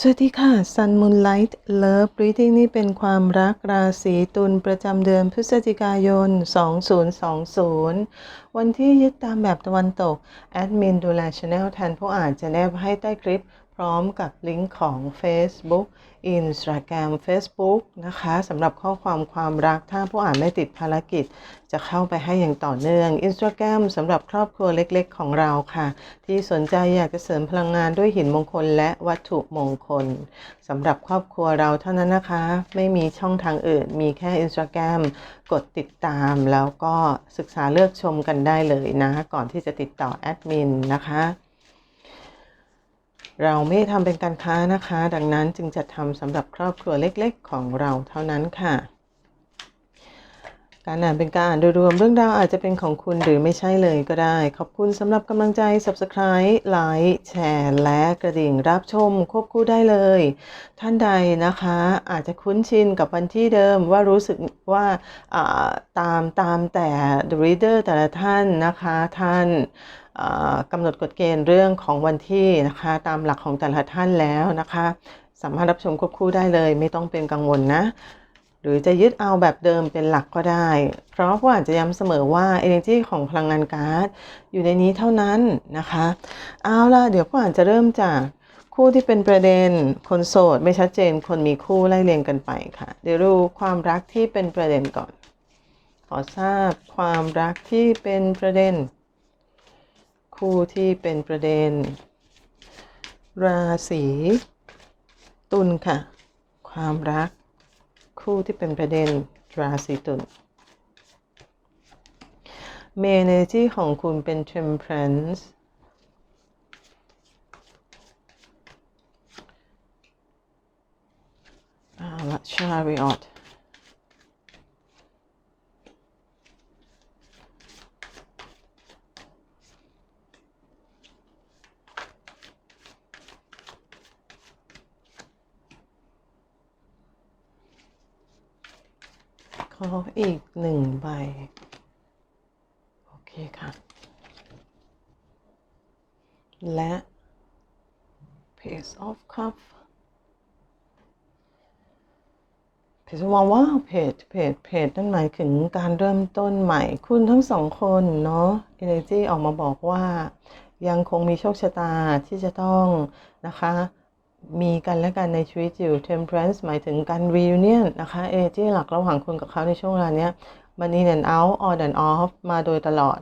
สวัสดีค่ะ Sun Moonlight Love Reading นี่เป็นความรักราศีตุลประจำเดือนพฤศจิกายน 2020 วันที่ยึดตามแบบตะวันตก แอดมินดูแลช anel แทนผู้อ่านจะแนบให้ใต้คลิป พร้อมกับลิงก์ของ Facebook Instagram Facebook นะคะสำหรับข้อความความรักถ้าผู้อ่านไม่ติดภารกิจ จะเข้าไปให้อย่างต่อเนื่อง Instagram สำหรับครอบครัวเล็กๆ ของเราค่ะ ที่สนใจอยากจะเสริมพลังงานด้วยหินมงคลและวัตถุมงคลสำหรับครอบครัวเราเท่านั้นนะคะ ไม่มีช่องทางอื่น มีแค่ Instagram กดติดตามแล้วก็ศึกษาเลือกชมกันได้เลยนะ ก่อนที่จะติดต่อแอดมินนะคะ เราไม่ทำเป็นการค้านะคะ ดังนั้นจึงจัดทำสำหรับครอบครัวเล็กๆ ของเราเท่านั้นค่ะ การอ่านเป็นการอ่านโดยรวมเรื่องราวอาจจะเป็นของคุณหรือไม่ใช่เลยก็ได้ ขอบคุณสำหรับกำลังใจ Subscribe ไลค์แชร์และกระดิ่งรับชมควบคู่ได้เลย ท่านใดนะคะ อาจจะคุ้นชินกับวันที่เดิมว่ารู้สึกว่าาตามตามแต่ the reader แต่ละท่านนะคะท่าน กำหนดกฎเกณฑ์เรื่องของวันที่นะคะตามหลักของแต่ละท่านแล้วนะคะ สามารถรับชมควบคู่ได้เลย ไม่ต้องเป็นกังวลนะ หรือจะยึดเอาแบบเดิมเป็นหลักก็ได้ เพราะผู้อ่านจะย้ำเสมอว่า energy ของพลังงานการ์ดอยู่ในนี้เท่านั้นนะคะเอาล่ะเดี๋ยวผู้อ่านจะเริ่มจากคู่ที่เป็นประเด็นคนโสดไม่ชัดเจนคนมีคู่ไล่เรียงกันไปค่ะ เดี๋ยวดูความรักที่เป็นประเด็นก่อน ขอทราบความรักที่เป็นประเด็น คู่ที่เป็นประเด็น ราศีตุลค่ะ ความรัก คู่ที่เป็นประเด็นราศีตุลเมเนจีของคุณเป็น temperance เอาละ chariot ข ออีกหนึ่งใบ โอเคค่ะ และ Page of Cup เพจว่าว้าวเพจเพจเพจนั่นหมายถึงการเริ่มต้นใหม่ คุณทั้งสองคนเนาะ Energy ออกมาบอกว่า ยังคงมีโชคชะตาที่จะต้องนะคะ มีกันและกันในชีวิตอยู่ temperance หมายถึงการ reunion นะคะ energy หลักระหว่างคุณกับเขาในช่วงเวลาเนี้ยมัน in and out on and off มาโดยตลอด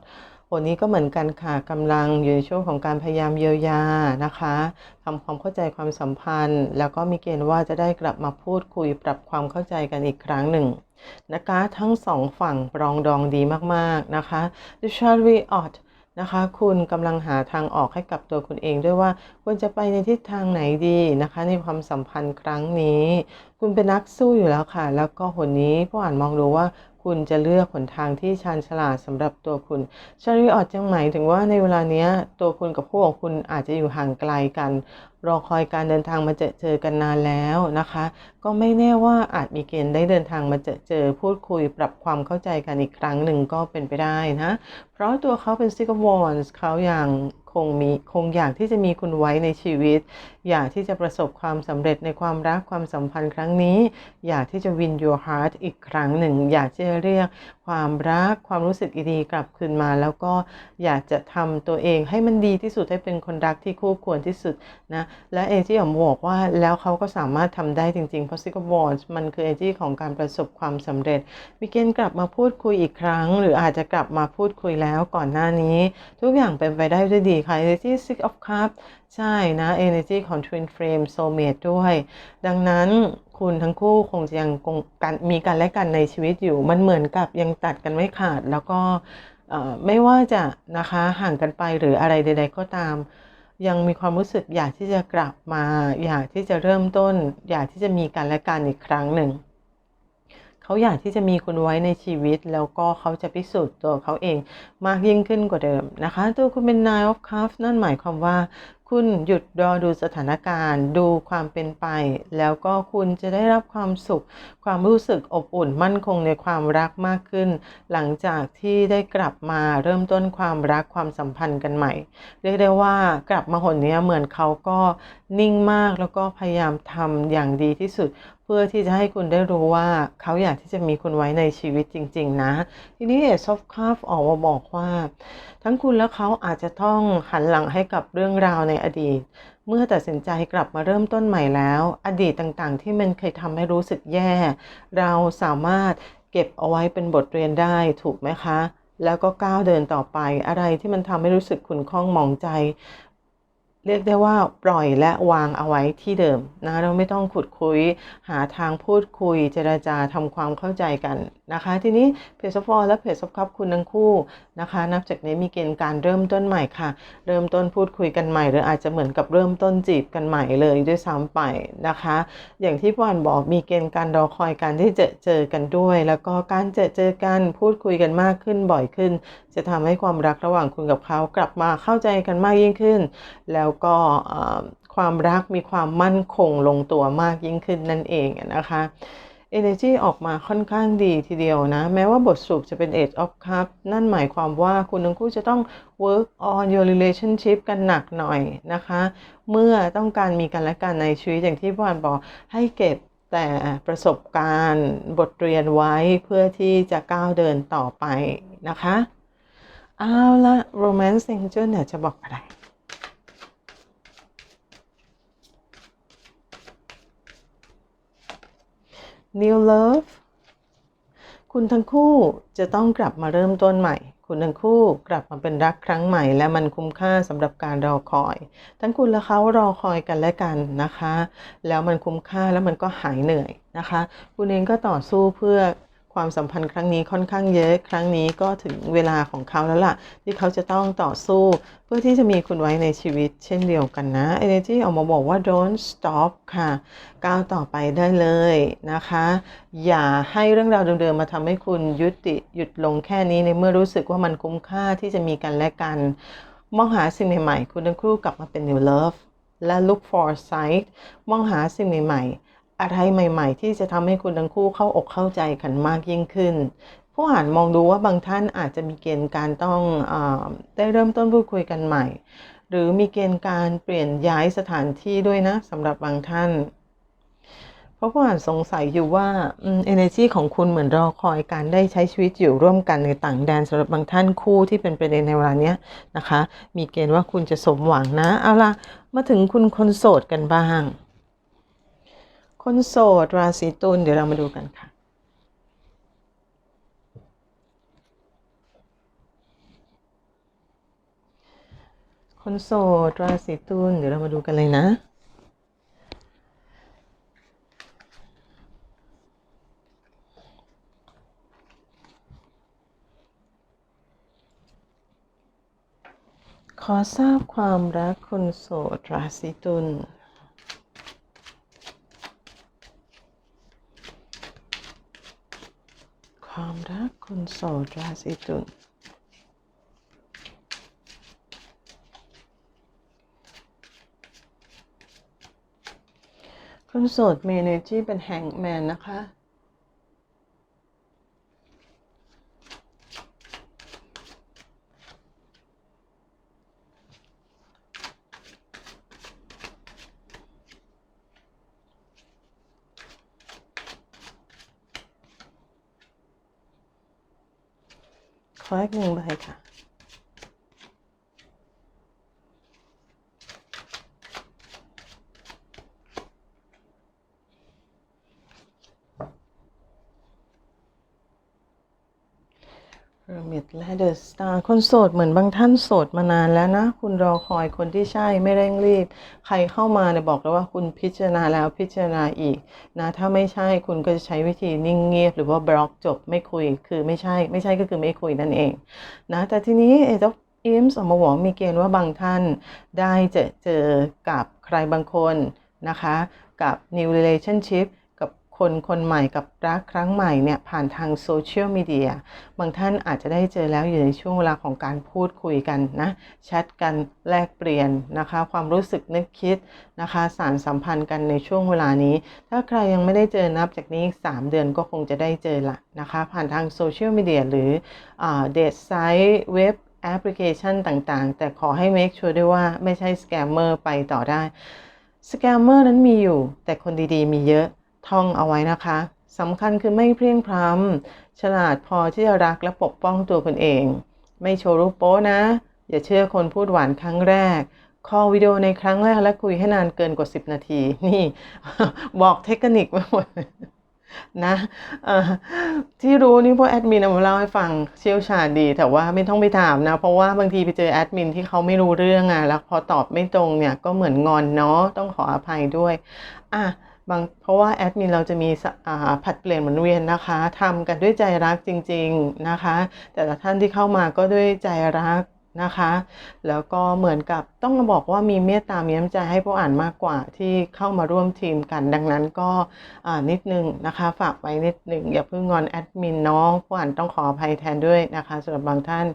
วันนี้ก็เหมือนกันค่ะกำลังอยู่ในช่วงของการพยายามเยียวยานะคะทำความเข้าใจความสัมพันธ์ แล้วก็มีเกณฑ์ว่าจะได้กลับมาพูดคุยปรับความเข้าใจกันอีกครั้งหนึ่งนะคะ ทั้งสองฝั่งปรองดองดีมากๆนะคะ The Chariot นะคะ คุณกำลังหาทางออกให้กับตัวคุณเองด้วยว่าควรจะไปในทิศทางไหนดีนะคะ ในความสัมพันธ์ครั้งนี้ คุณเป็นนักสู้อยู่แล้วค่ะ แล้วก็หนนี้ผู้อ่านมองดูว่าคุณจะเลือกหนทางที่ชาญฉลาดสำหรับตัวคุณชาริออดจังหมายถึงว่าในเวลาเนี้ยตัวคุณกับพวกคุณอาจจะอยู่ห่างไกลกัน รอคอยการเดินทางมาเจอเจอกันนานแล้วนะคะ ก็ไม่แน่ว่าอาจมีเกณฑ์ได้เดินทางมาเจอเจอ พูดคุยปรับความเข้าใจกันอีกครั้งหนึ่งก็เป็นไปได้นะ เพราะตัวเขาเป็นซิกวอนส์เขาอย่างคงมีคงอยากที่จะมีคุณไว้ในชีวิต อยากที่จะประสบความสำเร็จในความรักความสัมพันธ์ครั้งนี้ อยากที่จะ win your heart อีกครั้งหนึ่ง อยากจะเรียก ความรัก ความรู้สึกดีๆกลับคืนมา แล้วก็อยากจะทำตัวเองให้มันดีที่สุดให้เป็นคนรักที่คู่ควรที่สุดนะและเอจี้ผมบอกว่าแล้วเขาก็สามารถทำได้จริงๆเพราะซิกบอลมันคือเอจี้ของการประสบความสำเร็จมีเกณฑ์กลับมาพูดคุยอีกครั้ง หรืออาจจะกลับมาพูดคุยแล้วก่อนหน้านี้ ทุกอย่างเป็นไปได้ด้วยดีค่ะ Energy Six of Cups ใช่นะ Energy ของ Twin Flame Soulmate ด้วย ดังนั้นคุณทั้งคู่คงจะยังคงกันมีกันและกันในชีวิตอยู่ มันเหมือนกับยังตัดกันไม่ขาด แล้วก็ไม่ว่าจะนะคะห่างกันไปหรืออะไรใด ๆ ก็ตาม ยังมีความรู้สึกอยากที่จะกลับมา อยากที่จะเริ่มต้น อยากที่จะมีกันและกันอีกครั้งหนึ่ง เขาอยากที่จะมีคุณไว้ในชีวิต แล้วก็เขาจะพิสูจน์ตัวเขาเองมากยิ่งขึ้นกว่าเดิมนะคะ ตัวคุณเป็น Nine of Cups นั่นหมายความว่า คุณหยุดรอดูสถานการณ์ ดูความเป็นไป แล้วก็คุณจะได้รับความสุข ความรู้สึกอบอุ่นมั่นคงในความรักมากขึ้น หลังจากที่ได้กลับมาเริ่มต้นความรักความสัมพันธ์กันใหม่ เรียกได้ว่ากลับมาหนนี้เหมือนเขาก็นิ่งมากแล้วก็พยายามทำอย่างดีที่สุด พื่อที่จะให้คุณได้รู้ว่าเขาอยากที่จะมีคุณไว้ในชีวิตจริง ๆ นะ ทีนี้เอซอฟคาฟออกมาบอกว่า ทั้งคุณและเขาอาจจะต้องหันหลังให้กับเรื่องราวในอดีต เมื่อตัดสินใจกลับมาเริ่มต้นใหม่แล้ว อดีตต่างๆ ที่มันเคยทำให้รู้สึกแย่ เราสามารถเก็บเอาไว้เป็นบทเรียนได้ถูกไหมคะ แล้วก็ก้าวเดินต่อไปอะไรที่มันทำให้รู้สึกขุ่นข้องหมองใจ เรียกได้ว่าปล่อยและวางเอาไว้ที่เดิมนะเราไม่ต้องขุดคุย หาทางพูดคุยเจราจาทำความเข้าใจกัน นะคะ ทีนี้เพจซอฟฟอร์และเพจซอฟคัพคุณทั้งคู่นะคะ นับจากนี้มีเกณฑ์การเริ่มต้นใหม่ค่ะ เริ่มต้นพูดคุยกันใหม่ หรืออาจจะเหมือนกับเริ่มต้นจีบกันใหม่เลยด้วยซ้ำไปนะคะ อย่างที่พ่อนบอกมีเกณฑ์การรอคอยการที่จะเจอกันด้วย แล้วก็การเจอเจอกันพูดคุยกันมากขึ้นบ่อยขึ้น จะทำให้ความรักระหว่างคุณกับเขากลับมาเข้าใจกันมากยิ่งขึ้น แล้วก็ความรักมีความมั่นคงลงตัวมากยิ่งขึ้นนั่นเองนะคะ Energy ออกมาค่อนข้างดีทีเดียวนะ แม้ว่าบทสรุปจะเป็น Age of Cup นั่นหมายความว่าคุณทั้งคู่จะต้อง work on your relationship กันหนักหน่อยนะคะ เมื่อต้องการมีกันและกันในชีวิตอย่างที่พ่อนบอกให้เก็บแต่ประสบการณ์บทเรียนไว้เพื่อที่จะก้าวเดินต่อไปนะคะ เอาละ Romance Angel เนี่ยจะบอกอะไร New Love คุณทั้งคู่จะต้องกลับมาเริ่มต้นใหม่ คุณทั้งคู่กลับมาเป็นรักครั้งใหม่ และมันคุ้มค่าสำหรับการรอคอย ทั้งคุณและเขารอคอยกันและกันนะคะ แล้วมันคุ้มค่าแล้วมันก็หายเหนื่อยนะคะ คุณเองก็ต่อสู้เพื่อ ความสัมพันธ์ครั้งนี้ค่อนข้างเยอะครั้งนี้ก็ถึงเวลาของเขาแล้วล่ะ ที่เขาจะต้องต่อสู้ เพื่อที่จะมีคุณไว้ในชีวิตเช่นเดียวกันนะ Energy ออกมาบอกว่า don't stop ค่ะก้าวต่อไปได้เลยนะคะ อย่าให้เรื่องราวเดิมๆมาทำให้คุณยุติหยุดลงแค่นี้ในเมื่อรู้สึกว่ามันคุ้มค่าที่จะมีกันและกัน มองหาสิ่งใหม่ๆคุณทั้งคู่กลับมาเป็น new love และ look for sight มองหาสิ่งใหม่ๆ อะไรใหม่ ๆ ที่จะทำให้คุณทั้งคู่เข้าอกเข้าใจกันมากยิ่งขึ้น ผู้อ่านมองดูว่าบางท่านอาจจะมีเกณฑ์การต้องอได้เริ่มต้นพูดคุยกันใหม่ หรือมีเกณฑ์การเปลี่ยนย้ายสถานที่ด้วยนะสำหรับบางท่านเพราะผู้อ่านสงสัยอยู่ว่าเอเนจีของคุณเหมือนรอคอยการได้ใช้ชีวิตอยู่ร่วมกันในต่างแดนสำหรับบางท่านคู่ที่เป็นประเด็นในเวลาเนี้ยนะคะ มีเกณฑ์ว่าคุณจะสมหวังนะ เอาล่ะ มาถึงคุณคนโสดกันบ้าง คนโสดราศีตุลเดี๋ยวเรามาดูกันค่ะ คนโสดราศีตุลเดี๋ยวเรามาดูกันเลยนะขอทราบความรักคนโสดราศีตุล ความรักคนโสดราศีตุลคนโสดมีเนที่เป็นแฮงแมนนะคะ ขออีกหนึ่งใบค่ะ เรามีดและเดอะสตา คนโสดเหมือนบางท่านโสดมานานแล้วนะ คุณรอคอยคนที่ใช่ไม่เร่งรีบ ใครเข้ามาเนี่ยบอกแล้วว่าคุณพิจารณาแล้วพิจารณาอีกนะถ้าไม่ใช่คุณก็จะใช้วิธีนิ่งเงียบ หรือว่าบล็อกจบไม่คุยคือไม่ใช่ไม่ใช่ก็คือไม่คุยนั่นเองนะแต่ทีนี้เอเจ้าอิมส์ออกมาบอกมีเกณฑ์ว่าบางท่านได้จอเจอกับใครบางคนนะคะ กับ new relationship คนคนใหม่กับรักครั้งใหม่เนี่ยผ่านทางโซเชียลมีเดียบางท่านอาจจะได้เจอแล้วอยู่ในช่วงเวลาของการพูดคุยกันนะแชทกันแลกเปลี่ยนนะคะ ความรู้สึกนึกคิดนะคะสารสัมพันธ์กันในช่วงเวลานี้ ถ้าใครยังไม่ได้เจอนับจากนี้ 3 เดือนก็คงจะได้เจอละนะคะ ผ่านทางโซเชียลมีเดียหรือเดทไซต์เว็บแอปพลิเคชันต่างๆ แต่ขอให้ make sure ด้วยว่าไม่ใช่สแกมเมอร์ไปต่อได้สแกมเมอร์นั้นมีอยู่ แต่คนดีๆ มีเยอะ ท่องเอาไว้นะคะสำคัญคือไม่เพลียงพล้ำฉลาดพอที่จะรักและปกป้องตัวคนเอง ไม่โชว์รูปโป๊นะ อย่าเชื่อคนพูดหวานครั้งแรกคอลวิดีโอในครั้งแรกและคุยให้นานเกินกว่า 10 นาที นี่ บอกเทคนิคมาหมดนะที่รู้นี่พวกแอดมินเอามาเล่าให้ฟังเชี่ยวชาญดี แต่ว่าไม่ต้องไปถามนะ เพราะว่าบางทีไปเจอแอดมินที่เขาไม่รู้เรื่องอะแล้วพอตอบไม่ตรงเนี่ยก็เหมือนงอนเนาะต้องขออภัยด้วย อะ บางเพราะว่าแอดมินเราจะมีผัดเปลี่ยนหมุนเวียนนะคะทำกันด้วยใจรักจริง ๆนะคะ แต่ละท่านที่เข้ามาก็ด้วยใจรักนะคะ แล้วก็เหมือนกับต้องมาบอกว่ามีเมตตามีน้ำใจให้ผู้อ่านมากกว่าที่เข้ามาร่วมทีมกัน ดังนั้นก็นิดนึงนะคะ ฝากไว้นิดนึงอย่าเพิ่งงอนแอดมินน้องผู้อ่านต้องขออภัยแทนด้วยนะคะสำหรับบางท่าน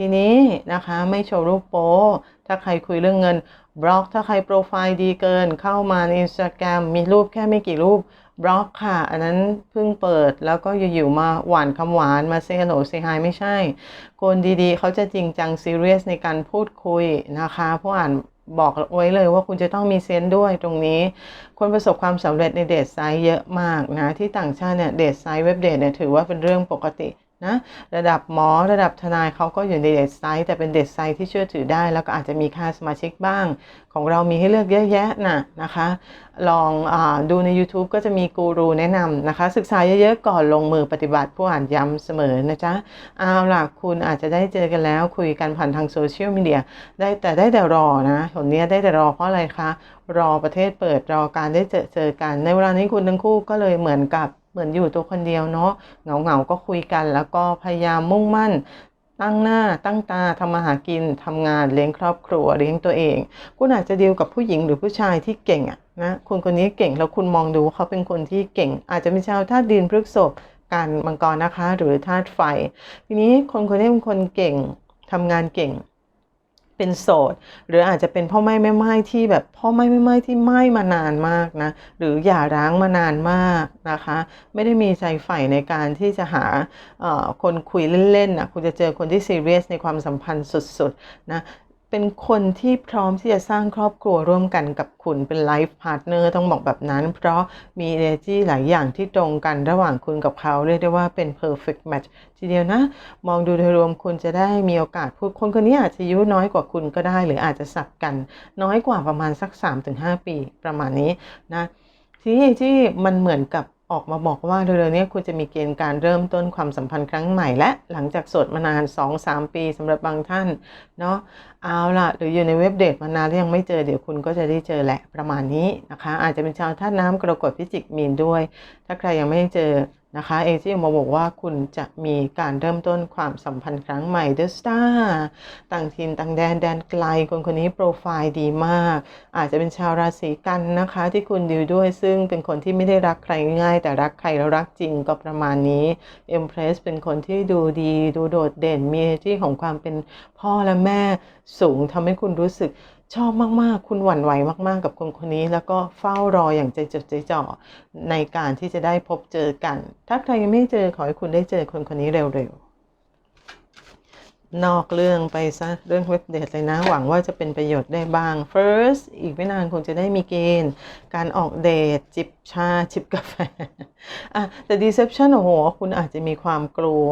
ทีนี้นะคะไม่โชว์รูปโป๊ถ้าใครคุยเรื่องเงิน บล็อก ถ้าใครโปรไฟล์ดีเกิน เข้ามาในอินสตาแกรมมีรูปแค่ไม่กี่รูปบล็อกค่ะ อันนั้นเพิ่งเปิดแล้วก็อยู่ๆมาหวานคำหวานมาเซฮัลโหลเซฮายไม่ใช่ คนดีๆ เขาจะจริงจังซีเรียสในการพูดคุยนะคะผู้อ่านบอกไว้เลยว่าคุณจะต้องมีเซนต์ด้วยตรงนี้ คนประสบความสำเร็จในเดทไซต์เยอะมากนะ ที่ต่างชาติเนี่ยเดทไซต์เว็บเดทเนี่ยถือว่าเป็นเรื่องปกติ นะระดับหมอระดับทนายเขาก็อยู่ในเดทไซต์แต่เป็นเดทไซต์ที่เชื่อถือได้ แล้วก็อาจจะมีค่าสมาชิกบ้าง ของเรามีให้เลือกเยอะแยะนะนะคะ ลองอดูใน YouTube ก็จะมีกูรูแนะนำนะคะ ศึกษาเยอะๆก่อนลงมือปฏิบัติผู้อ่านย้ำเสมอนะจ๊ะเอาล่ะคุณอาจจะได้เจอกันแล้วคุยกันผ่านทางโซเชียลมีเดียได้แต่ได้แต่รอนะผลนี้ได้แต่รอเพราะอะไรคะรอประเทศเปิดรอการได้เจอเจอกัน ในเวลานี้คุณทั้งคู่ก็เลยเหมือนกับ มือนอยู่ตัวคนเดียวเนาะเหงาเหงาก็คุยกัน แล้วก็พยายามมุ่งมั่น ตั้งหน้าตั้งตาทำมาหากินทำงานเลี้ยงครอบครัวเลี้ยงตัวเอง คุณอาจจะเดีลกับผู้หญิงหรือผู้ชายที่เก่งอะนะคุณคนนี้เก่งแล้วคุณมองดูเขาเป็นคนที่เก่ง อาจจะเป็นชาวธาตุดินพฤกษภการมังกรนะคะ หรือธาตุไฟ ทีนี้คนคนนี้เป็นคนเก่งทำงานเก่ง เป็นโสด หรืออาจจะเป็นพ่อไม่แม่ไม้ที่แบบพ่อไม่แม่ไม้ที่ไม่มานานมากนะหรืออย่าร้างมานานมากนะคะ ไม่ได้มีใจใฝ่ในการที่จะหาคนคุยเล่นๆนะคุณจะเจอคนที่ซีเรียสในความสัมพันธ์สุดๆนะ เป็นคนที่พร้อมที่จะสร้างครอบครัวร่วมกันกับคุณเป็นไลฟ์พาร์ทเนอร์ต้องบอกแบบนั้น เพราะมี energy หลายอย่างที่ตรงกันระหว่างคุณกับเขา เรียกได้ว่าเป็น perfect match ทีเดียวนะ มองดูโดยรวมคุณจะได้มีโอกาสพูดคนคนนี้อาจจะอายุน้อยกว่าคุณก็ได้ หรืออาจจะสับกัน น้อยกว่าประมาณสัก 3-5 ปีประมาณนี้นะที่ที่มันเหมือนกับ ออกมาบอกว่าเร็วๆนี้คุณจะมีเกณฑ์การเริ่มต้นความสัมพันธ์ครั้งใหม่และหลังจากโสดมานาน 2-3 ปีสำหรับบางท่านเนาะเอาล่ะ หรืออยู่ในเว็บเดทมานานแล้วยังไม่เจอเดี๋ยวคุณก็จะได้เจอแหละประมาณนี้นะคะ อาจจะเป็นชาวท่าน้ำกรกฎพิจิกมีนด้วย ถ้าใครยังไม่เจอ นะคะเอซี่มาบอกว่าคุณจะมีการเริ่มต้นความสัมพันธ์ครั้งใหม่เดอะสตาร์ต่างถิ่นต่างแดนแดนไกลคนคนนี้โปรไฟล์ดีมาก อาจจะเป็นชาวราศีกันนะคะ ที่คุณดิวด้วยซึ่งเป็นคนที่ไม่ได้รักใครง่าย แต่รักใครแล้วรักจริงก็ประมาณนี้เอ็มเพรสเป็นคนที่ดูดีดูโดดเด่นมีที่ของความเป็นพ่อและแม่สูงทำให้คุณรู้สึก ชอบมากๆ คุณหวั่นไหวมากๆ กับคนคนนี้ แล้วก็เฝ้ารออย่างใจจดใจจ่อในการที่จะได้พบเจอกัน ถ้าใครยังไม่เจอขอให้คุณได้เจอคนคนนี้เร็วๆ นอกเรื่องไปซะเรื่องเว็บเดทเลยนะ หวังว่าจะเป็นประโยชน์ได้บ้าง first อีกไม่นานคงจะได้มีเกณฑ์ การออกเดทจิบชาจิบกาแฟอะแต่ deception โอ้โห คุณอาจจะมีความกลัว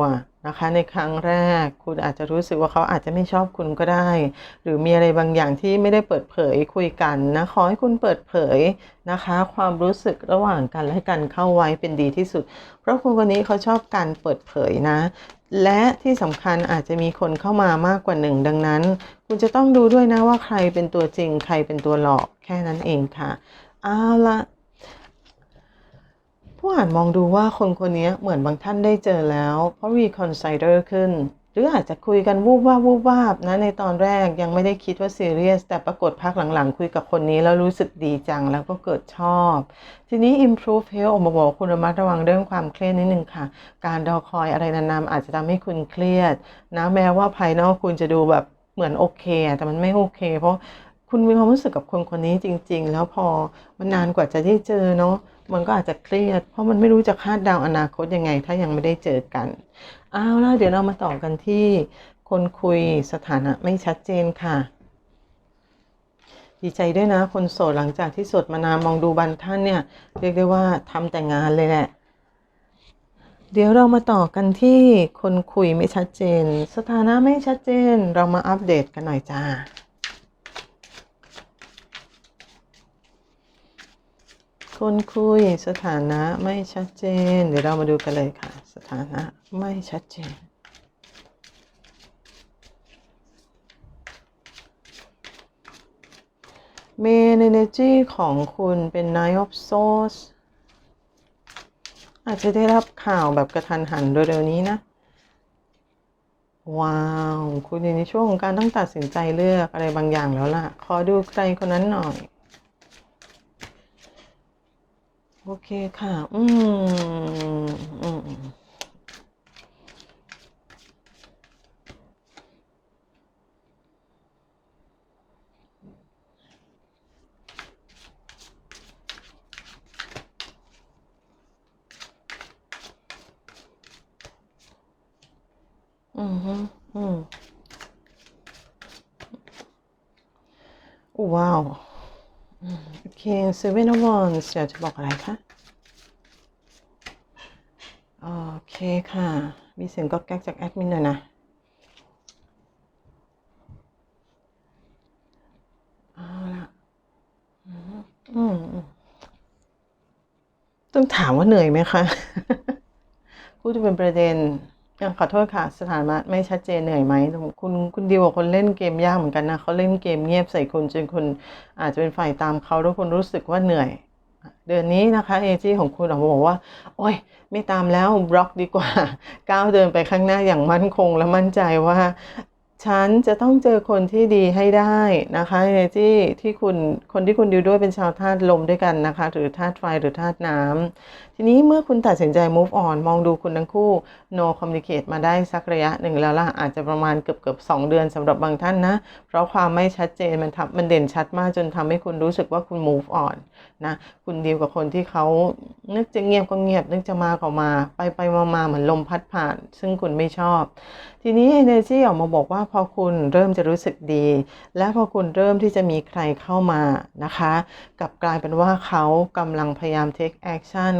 นะคะในครั้งแรกคุณอาจจะรู้สึกว่าเขาอาจจะไม่ชอบคุณก็ได้ หรือมีอะไรบางอย่างที่ไม่ได้เปิดเผยคุยกันนะขอให้คุณเปิดเผยนะคะ ความรู้สึกระหว่างกันและกันเข้าไว้เป็นดีที่สุด เพราะคนคนนี้เขาชอบการเปิดเผยนะ และที่สำคัญอาจจะมีคนเข้ามามากกว่าหนึ่งดังนั้น คุณจะต้องดูด้วยนะว่าใครเป็นตัวจริง ใครเป็นตัวหลอกแค่นั้นเองค่ะเอาละ ผู้อ่านมองดูว่าคนคนนี้เหมือนบางท่านได้เจอแล้ว เพราะ reconciler ขึ้น หรืออาจจะคุยกันวูบวาบวูบวาบนะในตอนแรกยังไม่ได้คิดว่าซีเรียสแต่ปรากฏพักหลังๆ คุยกับคนนี้แล้วรู้สึกดีจังแล้วก็เกิดชอบ ทีนี้ improve health ออกมาบอกคุณระมัดระวังเรื่องความเครียดนิดนึงค่ะ การรอคอยอะไรนานๆอาจจะทำให้คุณเครียด นะแม้ว่าภายนอกคุณจะดูแบบเหมือนโอเค แต่มันไม่โอเค เพราะ คุณมีความรู้สึกกับคนคนนี้จริง ๆ แล้วพอมันนานกว่าจะได้เจอเนาะมันก็อาจจะเครียด เพราะมันไม่รู้จะคาดเดาอนาคตยังไง ถ้ายังไม่ได้เจอกันเอาล่ะเดี๋ยวเรามาต่อกันที่ คนคุยสถานะไม่ชัดเจนค่ะ ดีใจด้วยนะ คนโสดหลังจากที่โสดมานานมองดูบันท่านเนี่ย เรียกได้ว่าทำแต่งานเลยแหละ เดี๋ยวเรามาต่อกันที่คนคุยไม่ชัดเจน สถานะไม่ชัดเจน เรามาอัปเดตกันหน่อยจ้า คนคุยสถานะไม่ชัดเจน เดี๋ยวเรามาดูกันเลยค่ะ สถานะไม่ชัดเจน เมนเนจีของคุณเป็น Nine of Swords อาจจะได้รับข่าวแบบกระทันหันเร็วๆนี้นะ ว้าว คุณอยู่ในช่วงของการต้องตัดสินใจเลือกอะไรบางอย่างแล้วล่ะ ขอดูใครคนนั้นหน่อย โอเคค่ะ อืมอืมอืมฮึอืมว้าวอื มโอเค Seven of Wands อยากจะบอกอะไรคะ โอเคค่ะ มีเสียงก็แก๊กจากแอดมินหน่อยนะ เอาละอืมอือืมต้องถามว่าเหนื่อยไหมคะพูดจะเป็นประเด็น ยังขอโทษค่ะ สถานะไม่ชัดเจนเหนื่อยไหมคุณคุณดีกว่าคนเล่นเกมยากเหมือนกันนะเขาเล่นเกมเงียบใส่คุณจนคุณอาจจะเป็นฝ่ายตามเขาแล้วคุณรู้สึกว่าเหนื่อย เดือนนี้นะคะเอจีของคุณออกมาบอกว่า โอ้ย ไม่ตามแล้วบล็อกดีกว่าก้าวเดินไปข้างหน้าอย่างมั่นคง และมั่นใจว่า ฉันจะต้องเจอคนที่ดีให้ได้นะคะเอจีที่คุณคนที่คุณดิวด้วยเป็นชาวธาตุลมด้วยกันนะคะ หรือธาตุไฟหรือธาตุน้ำทีนี้เมื่อคุณตัดสินใจ move on มองดูคุณทั้งคู่ no communicate มาได้สักระยะหนึ่งแล้วล่ะ อาจจะประมาณเกือบเกือบสองเดือนสำหรับบางท่านนะ เพราะความไม่ชัดเจนมันทำมันเด่นชัดมากจนทำให้คุณรู้สึกว่าคุณ move on นะคุณดีวกับคนที่เขานึกจะเงียบก็เงียบ นึกจะมาก็มา ไปไปมามาเหมือนลมพัดผ่าน ซึ่งคุณไม่ชอบ ทีนี้เอเนจีออกมาบอกว่าพอคุณเริ่มจะรู้สึกดี และพอคุณเริ่มที่จะมีใครเข้ามานะคะกับกลายเป็นว่าเขากำลังพยายามเทคแอคชั่น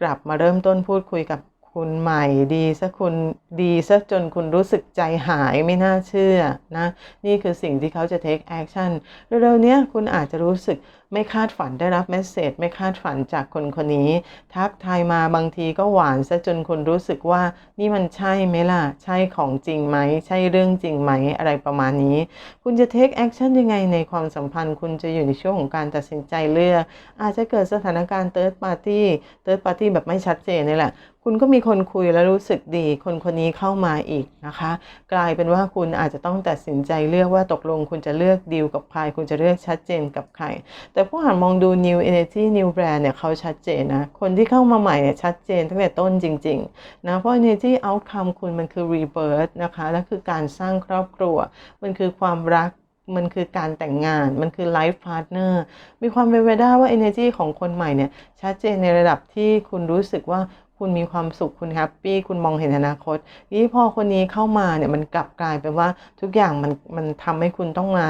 กลับมาเริ่มต้นพูดคุยกับ คุณใหม่ดีซะคุณดีซะจนคุณรู้สึกใจหายไม่น่าเชื่อนะ นี่คือสิ่งที่เขาจะ take action เร็วๆเนี้ยคุณอาจจะรู้สึกไม่คาดฝันได้รับเมสเซจไม่คาดฝันจากคนคนนี้ ทักทายมาบางทีก็หวานซะจนคุณรู้สึกว่านี่มันใช่ไหมล่ะ ใช่ของจริงไหม ใช่เรื่องจริงไหมอะไรประมาณนี้ คุณจะ take action ยังไงในความสัมพันธ์ คุณจะอยู่ในช่วงของการตัดสินใจเลือก อาจจะเกิดสถานการณ์ third party third party แบบไม่ชัดเจนนี่แหละ คุณก็มีคนคุยแล้วรู้สึกดี คนคนนี้เข้ามาอีกนะคะ กลายเป็นว่าคุณอาจจะต้องตัดสินใจเลือกว่าตกลงคุณจะเลือกดีลกับใคร คุณจะเลือกชัดเจนกับใคร แต่ผู้อ่านมองดู new energy new brand เนี่ยเขาชัดเจนนะ คนที่เข้ามาใหม่เนี่ยชัดเจนตั้งแต่ต้นจริงๆนะเพราะ energy outcome คุณมันคือ rebirth นะคะและคือการสร้างครอบครัว มันคือความรักมันคือการแต่งงาน มันคือ life partner มีความเป็นไปได้ว่า energy ของคนใหม่เนี่ย ชัดเจนในระดับที่คุณรู้สึกว่า คุณมีความสุขคุณแฮปปี้คุณมองเห็นอนาคตนี่พอคนนี้เข้ามาเนี่ยมันกลับกลายเป็นว่าทุกอย่างมันมันทำให้คุณต้องมา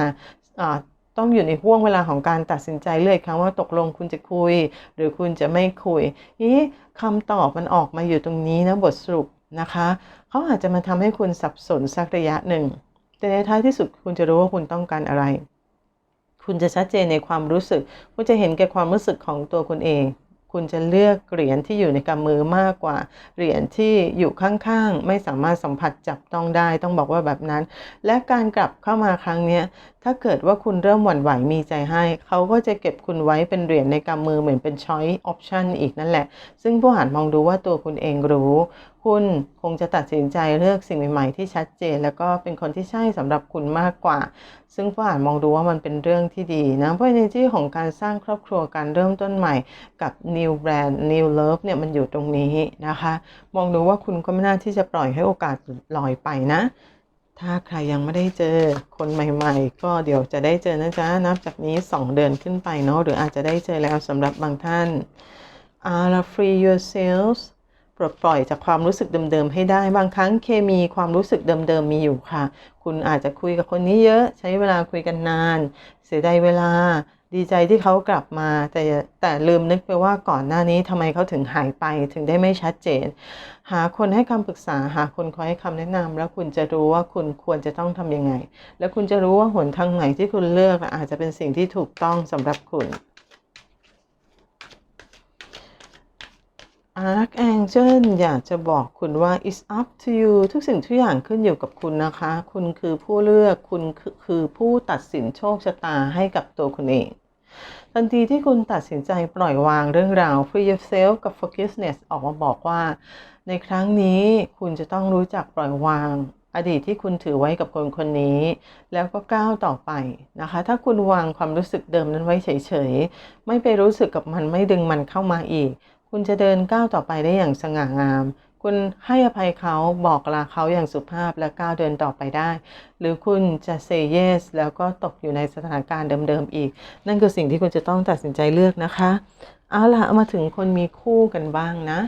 อ่าต้องอยู่ในห่วงเวลาของการตัดสินใจเลือกครั้งว่าตกลงคุณจะคุย หรือคุณจะไม่คุยนี่คำตอบมันออกมาอยู่ตรงนี้นะบทสรุปนะคะเขาอาจจะมาทำให้คุณสับสนสักระยะหนึ่ง แต่ในท้ายที่สุดคุณจะรู้ว่าคุณต้องการอะไร คุณจะชัดเจนในความรู้สึก คุณจะเห็นแก่ความรู้สึกของตัวคุณเอง คุณจะเลือกเหรียญที่อยู่ในกำมือมากกว่า เหรียญที่อยู่ข้างๆ ไม่สามารถสัมผัสจับต้องได้ ต้องบอกว่าแบบนั้น และการกลับเข้ามาครั้งนี้ถ้าเกิดว่าคุณเริ่มหวั่นไหวมีใจให้ เขาก็จะเก็บคุณไว้เป็นเหรียญในกำมือเหมือนเป็นช้อยออปชันอีกนั่นแหละ ซึ่งผู้อ่านมองดูว่าตัวคุณเองรู้ คุณคงจะตัดสินใจเลือกสิ่งใหม่ๆที่ชัดเจน แล้วก็เป็นคนที่ใช่สำหรับคุณมากกว่า ซึ่งก็อาจมองดูว่ามันเป็นเรื่องที่ดีนะเพราะ energy ของการสร้างครอบครัวการเริ่มต้นใหม่กับ new brand new love เนี่ยมันอยู่ตรงนี้นะคะ มองดูว่าคุณก็ไม่น่าที่จะปล่อยให้โอกาสลอยไปนะ ถ้าใครยังไม่ได้เจอคนใหม่ๆ ก็เดี๋ยวจะได้เจอนะจ๊ะนับจากนี้ 2 เดือนขึ้นไปเนาะหรืออาจจะได้เจอแล้วสำหรับบางท่านอารา free yourselves ปลดปล่อยจากความรู้สึกเดิมๆให้ได้บางครั้งเคมีความรู้สึกเดิมๆมีอยู่ค่ะ คุณอาจจะคุยกับคนนี้เยอะ ใช้เวลาคุยกันนาน เสียดายเวลา ดีใจที่เขากลับมา แต่แต่ลืมนึกไปว่าก่อนหน้านี้ทำไมเขาถึงหายไปถึงได้ไม่ชัดเจน หาคนให้คำปรึกษาหาคนคอยให้คำแนะนำแล้วคุณจะรู้ว่าคุณควรจะต้องทำยังไง แล้วคุณจะรู้ว่าหนทางไหนที่คุณเลือกอาจจะเป็นสิ่งที่ถูกต้องสำหรับคุณ อารักแองเจิลอยากจะบอกคุณว่า it's up to you ทุกสิ่งทุกอย่างขึ้นอยู่กับคุณนะคะ คุณคือผู้เลือก คุณคือผู้ตัดสินโชคชะตาให้กับตัวคุณเอง ทันทีที่คุณตัดสินใจปล่อยวางเรื่องราว free yourself กับ forgiveness ออกมาบอกว่า ในครั้งนี้คุณจะต้องรู้จักปล่อยวาง อดีตที่คุณถือไว้กับคนคนนี้ แล้วก็ก้าวต่อไปนะคะ ถ้าคุณวางความรู้สึกเดิมนั้นไว้เฉยๆ ไม่ไปรู้สึกกับมันไม่ดึงมันเข้ามาอีก คุณจะเดินก้าวต่อไปได้อย่างสง่างาม คุณให้อภัยเขาบอกลาเขาอย่างสุภาพและก้าวเดินต่อไปได้ หรือคุณจะ say yes แล้วก็ตกอยู่ในสถานการณ์เดิมๆอีก นั่นคือสิ่งที่คุณจะต้องตัดสินใจเลือกนะคะ เอาล่ะมาถึงคนมีคู่กันบ้างนะ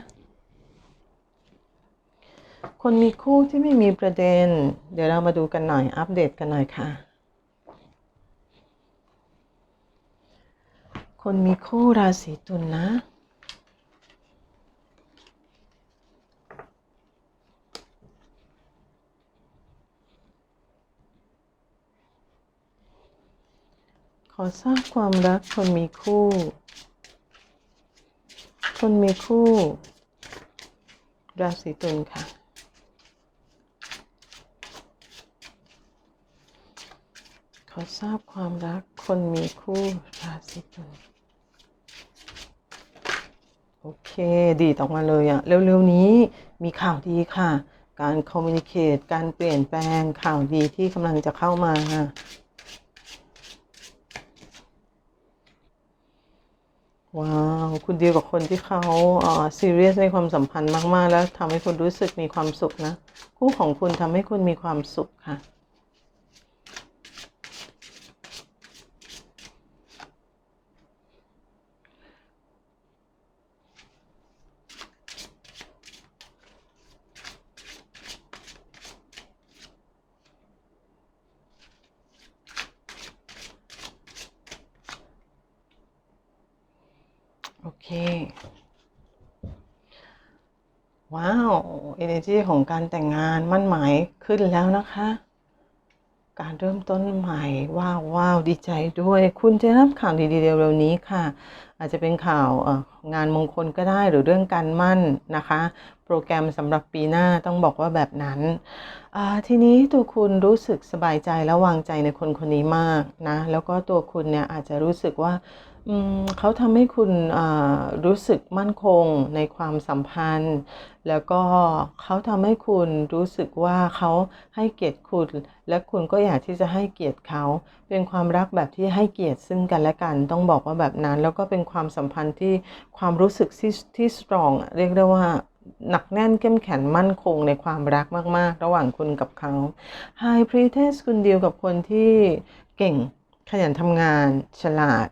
คนมีคู่ที่ไม่มีประเด็น เดี๋ยวเรามาดูกันหน่อย อัปเดตกันหน่อยค่ะ คนมีคู่ราศีตุลนนะ ขอทราบความรักคนมีคู่ คนมีคู่ ราศีตุลค่ะ ขอทราบความรักคนมีคู่ราศีตุลโอเค ดีออกมาเลยอะเร็วๆนี้มีข่าวดีค่ะ การคอมมิวนิเคตการเปลี่ยนแปลงข่าวดีที่กำลังจะเข้ามา ว้าว คุณดีกับคนที่เขาอ่าซีเรียสในความสัมพันธ์มาก ๆ แล้วทำให้คุณรู้สึกมีความสุขนะ คู่ของคุณทำให้คุณมีความสุขค่ะโอเค ว้าว energy ของการแต่งงานมั่นหมายขึ้นแล้วนะคะ การเริ่มต้นใหม่ว้าวว้าวดีใจด้วย คุณจะรับข่าวดีๆเร็วๆนี้ค่ะ อาจจะเป็นข่าวงานมงคลก็ได้หรือเรื่องการมั่นนะคะ โปรแกรมสำหรับปีหน้าต้องบอกว่าแบบนั้นทีนี้ตัวคุณรู้สึกสบายใจและวางใจในคนคนนี้มากนะ แล้วก็ตัวคุณเนี่ยอาจจะรู้สึกว่า เขาทำให้คุณรู้สึกมั่นคงในความสัมพันธ์ แล้วก็เขาทำให้คุณรู้สึกว่าเขาให้เกียรติคุณ และคุณก็อยากที่จะให้เกียรติเขา เป็นความรักแบบที่ให้เกียรติซึ่งกันและกัน ต้องบอกว่าแบบนั้น แล้วก็เป็นความสัมพันธ์ที่ความรู้สึกที่ที่สตรอง เรียกได้ว่าหนักแน่นเข้มแข็งมั่นคงในความรักมาก ๆ ระหว่างคุณกับเขา High Priestess คุณดีลกับคนที่เก่งขยันทำงานฉลาด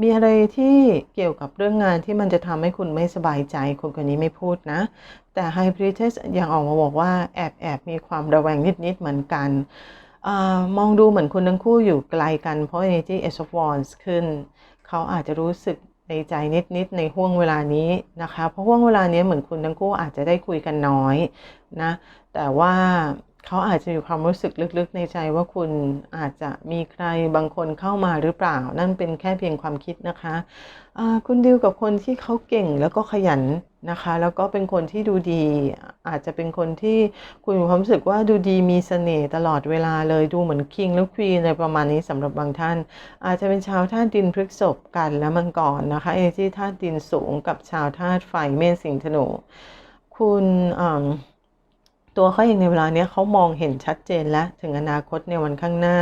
มีอะไรที่เกี่ยวกับเรื่องงานที่มันจะทำให้คุณไม่สบายใจ คนคนนี้ไม่พูดนะ แต่ไฮพรีเทสยังออกมาบอกว่าแอบแอบมีความระแวงนิด ๆ เหมือนกันอมองดูเหมือนคุณทั้งคู่อยู่ไกลกันเพราะ energy a c e of wands ขึ้น เขาอาจจะรู้สึกในใจนิด ๆ ในห่วงเวลานี้นะคะ เพราะห่วงเวลานี้เหมือนคุณทั้งคู่อาจจะได้คุยกันน้อยนะ แต่ว่า เขาอาจจะมีความรู้สึกลึกๆในใจว่าคุณอาจจะมีใครบางคนเข้ามาหรือเปล่า นั่นเป็นแค่เพียงความคิดนะคะะคุณดิวกับคนที่เขาเก่งแล้วก็ขยันนะคะ แล้วก็เป็นคนที่ดูดี อาจจะเป็นคนที่คุณมีความรู้สึกว่าดูดีมีเสน่ห์ตลอดเวลาเลยดูเหมือนคิงแล้วควีนในประมาณนี้สำหรับบางท่าน อาจจะเป็นชาวธาตุดินพฤกษบกันและมังกรนะคะเอเจธาตุดินสูงกับชาวธาตุไฟเมษสิงห์ธนูคุณอ่า ตัวเขาเองในเวลาเนี้ยเขามองเห็นชัดเจนแล้วถึงอนาคตในวันข้างหน้า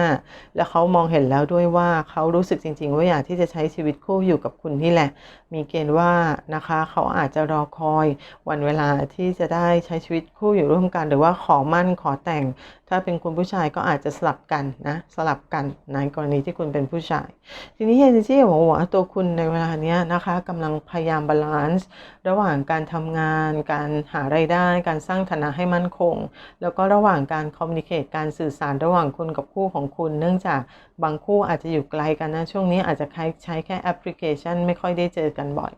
แล้วเขามองเห็นแล้วด้วยว่าเขารู้สึกจริง ๆ ว่าอยากที่จะใช้ชีวิตคู่อยู่กับคุณนี่แหละ มีเกณฑ์ว่านะคะเขาอาจจะรอคอยวันเวลาที่จะได้ใช้ชีวิตคู่อยู่ร่วมกัน หรือว่าขอมั่นขอแต่ง ถ้าเป็นคุณผู้ชายก็อาจจะสลับกันนะสลับกันในกรณีที่คุณเป็นผู้ชาย ทีนี้เฮนจี้บอกว่าตัวคุณในเวลาเนี้ยนะคะกำลังพยายามบาลานซ์ระหว่างการทำงาน การหารายได้ การสร้างฐานะให้มั่นคง แล้วก็ระหว่างการคอมมิ n ิเคตการสื่อสารระหว่างคุณกับคู่ของคุณ เนื่องจาก บางคู่อาจจะอยู่ไกลกันนะ ช่วงนี้อาจจะใช้แค่แอปพลิเคชัน ไม่ค่อยได้เจอกันบ่อย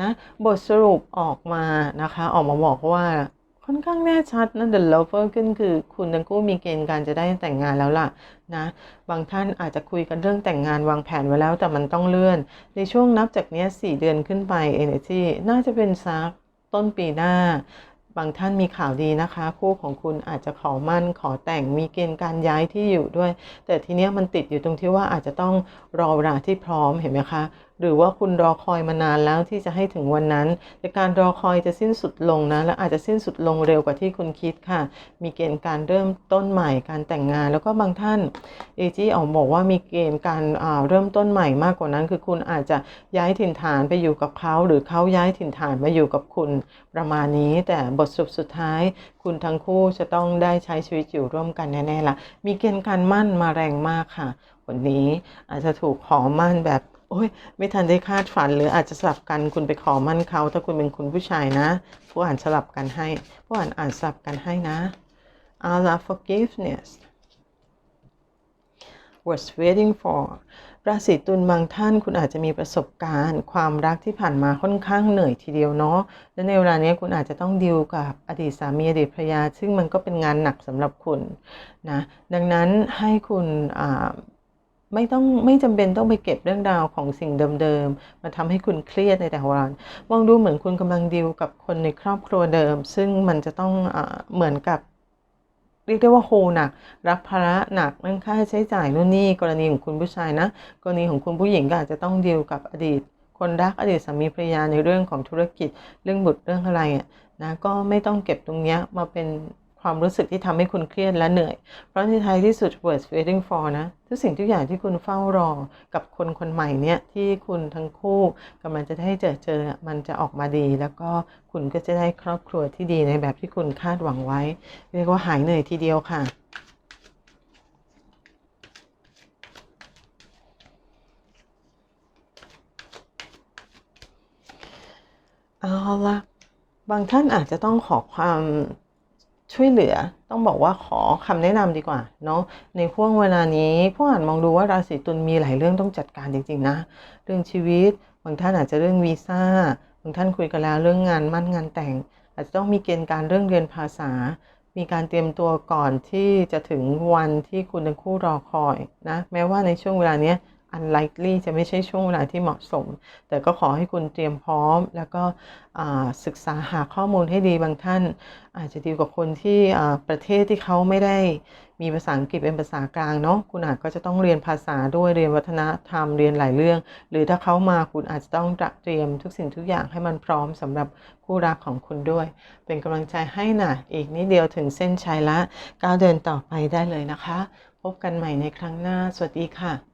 นะบทสรุปออกมานะคะ ออกมาบอกว่าค่อนข้างแน่ชัดนะ The Lover ขึ้นคือคุณทั้งคู่มีเกณฑ์การจะได้แต่งงานแล้วล่ะนะ บางท่านอาจจะคุยกันเรื่องแต่งงานวางแผนไว้แล้วแต่มันต้องเลื่อน ในช่วงนับจากนี้4เดือนขึ้นไป Energy น่าจะเป็นซักต้นปีหน้า บางท่านมีข่าวดีนะคะ คู่ของคุณอาจจะขอมั่นขอแต่งมีเกณฑ์การย้ายที่อยู่ด้วย แต่ทีเนี้ยมันติดอยู่ตรงที่ว่าอาจจะต้องรอเวลาที่พร้อมเห็นไหมคะ หรือว่าคุณรอคอยมานานแล้วที่จะให้ถึงวันนั้น แต่การรอคอยจะสิ้นสุดลงนะ และอาจจะสิ้นสุดลงเร็วกว่าที่คุณคิดค่ะ มีเกณฑ์การเริ่มต้นใหม่ การแต่งงาน แล้วก็บางท่านเอจีออกบอกว่ามีเกณฑ์การเริ่มต้นใหม่มากกว่านั้น คือคุณอาจจะย้ายถิ่นฐานไปอยู่กับเขาหรือเขาย้ายถิ่นฐานมาอยู่กับคุณประมาณนี้ แต่บทสุดสุดท้าย คุณทั้งคู่จะต้องได้ใช้ชีวิตอยู่ร่วมกันแน่ๆละมีเกณฑ์การมั่นมาแรงมากค่ะวันนี้อาจจะถูกขอมั่นแบบ โอ้ยไม่ทันได้คาดฝันหรืออาจจะสลับกันคุณไปขอมั่นเขา ถ้าคุณเป็นคุณผู้ชายนะ ผู้อ่านสลับกันให้ ผู้อ่านอ่านสลับกันให้นะ Allah forgiveness was waiting for ราศีตุลบางท่านคุณอาจจะมีประสบการณ์ ความรักที่ผ่านมาค่อนข้างเหนื่อยทีเดียวเนาะและในเวลานี้คุณอาจจะต้องดิวกับอดีตสามีอดีตภรรยา ซึ่งมันก็เป็นงานหนักสำหรับคุณนะดังนั้นให้คุณ ไม่ต้องไม่จำเป็นต้องไปเก็บเรื่องราวของสิ่งเดิมๆมาทำให้คุณเครียดในแต่วันมองดูเหมือนคุณกำลังดิวกับคนในครอบครัวเดิม ซึ่งมันจะต้องอเหมือนกับเรียกได้ว่าโฮหนัก รับภาระหนักเรื่องค่าใช้จ่ายนู่นนี่กรณีของคุณผู้ชายนะ กรณีของคุณผู้หญิงก็อาจจะต้องดิวกับอดีต คนรักอดีตสามีภรรยาในเรื่องของธุรกิจเรื่องบุตรเรื่องอะไรอะนะก็ไม่ต้องเก็บตรงนี้มาเป็น ความรู้สึกที่ทำให้คุณเครียดและเหนื่อย เพราะในท้ายที่สุด words waiting for นะ ทุกสิ่งทุกอย่างที่คุณเฝ้ารอ กับคนคนใหม่เนี่ยที่คุณทั้งคู่กำลังจะได้เจอเจอ มันจะออกมาดี แล้วก็คุณก็จะได้ครอบครัวที่ดีในแบบที่คุณคาดหวังไว้ เรียกว่าหายเหนื่อยทีเดียวค่ะเอาละบางท่านอาจจะต้องขอความ ช่วยเหลือ ต้องบอกว่าขอคำแนะนำดีกว่าเนาะในช่วงเวลานี้ผู้อ่านมองดูว่าราศีตุลมีหลายเรื่องต้องจัดการจริง ๆ นะ เรื่องชีวิตบางท่านอาจจะเรื่องวีซ่าบางท่านคุยกันแล้วเรื่องงานมั่นงานแต่ง อาจจะต้องมีเกณฑ์การเรื่องเรียนภาษา มีการเตรียมตัวก่อนที่จะถึงวันที่คุณทั้งคู่รอคอยนะ แม้ว่าในช่วงเวลานี้ unlikely จะไม่ใช่ช่วงเวลาที่เหมาะสม แต่ก็ขอให้คุณเตรียมพร้อม แล้วก็ศึกษาหาข้อมูลให้ดีบางท่าน อาจจะดีกว่าคนที่ประเทศที่เขาไม่ได้มีภาษาอังกฤษเป็นภาษากลางเนาะคุณอาจก็จะต้องเรียนภาษาด้วยเรียนวัฒนธรรมเรียนหลายเรื่อง หรือถ้าเขามาคุณอาจจะต้องเตรียมทุกสิ่งทุกอย่างให้มันพร้อมสำหรับคู่รักของคุณด้วย เป็นกำลังใจให้น่ะ อีกนิดเดียวถึงเส้นชัยละก้าวเดินต่อไปได้เลยนะคะ พบกันใหม่ในครั้งหน้า สวัสดีค่ะ